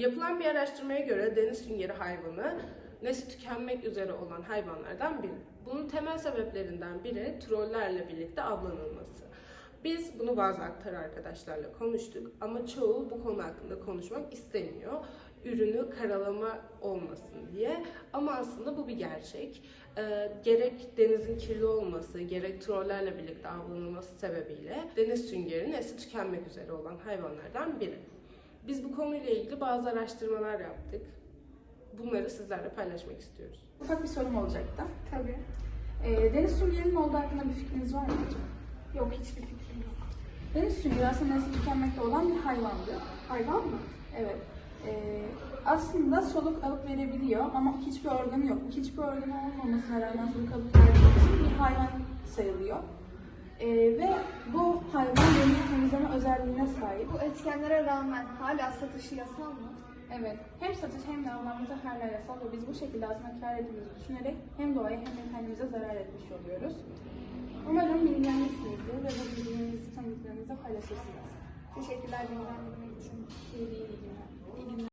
Yapılan bir araştırmaya göre deniz süngeri hayvanı nesli tükenmek üzere olan hayvanlardan biri. Bunun temel sebeplerinden biri trollerle birlikte avlanılması. Biz bunu bazı aktar arkadaşlarla konuştuk ama çoğu bu konu hakkında konuşmak istemiyor. Ürünü karalama olmasın diye. Ama aslında bu bir gerçek. Ee, gerek denizin kirli olması, gerek trollerle birlikte avlanılması sebebiyle deniz süngeri nesli tükenmek üzere olan hayvanlardan biri. Biz bu konuyla ilgili bazı araştırmalar yaptık. Bunları sizlerle paylaşmak istiyoruz. Ufak bir sorum olacaktı. Tabii. Ee, deniz süngerinin olduğu hakkında bir fikriniz var mı acaba? Yok hiçbir fikrim yok. Deniz süngeri aslında nesli tükenmekte olan bir hayvandı. Hayvan mı? Evet. Ee, aslında soluk alıp verebiliyor ama hiçbir organı yok. Hiçbir organı olmamasına rağmen soluk alıp için bir hayvan sayılıyor. Ee, ve bu özelliğine sahip. Bu etkenlere rağmen hala satışı yasal mı? Evet, hem satış hem de avlanmamıza hala yasal ve biz bu şekilde aslında kar ettiğimizi düşünerek hem doğaya hem de kendimize zarar etmiş oluyoruz. Umarım bilgilenmişsinizdir ve bu bilgilerinizi tanıdıklarınızla paylaşırsınız. Teşekkürler bilgilendirmek için.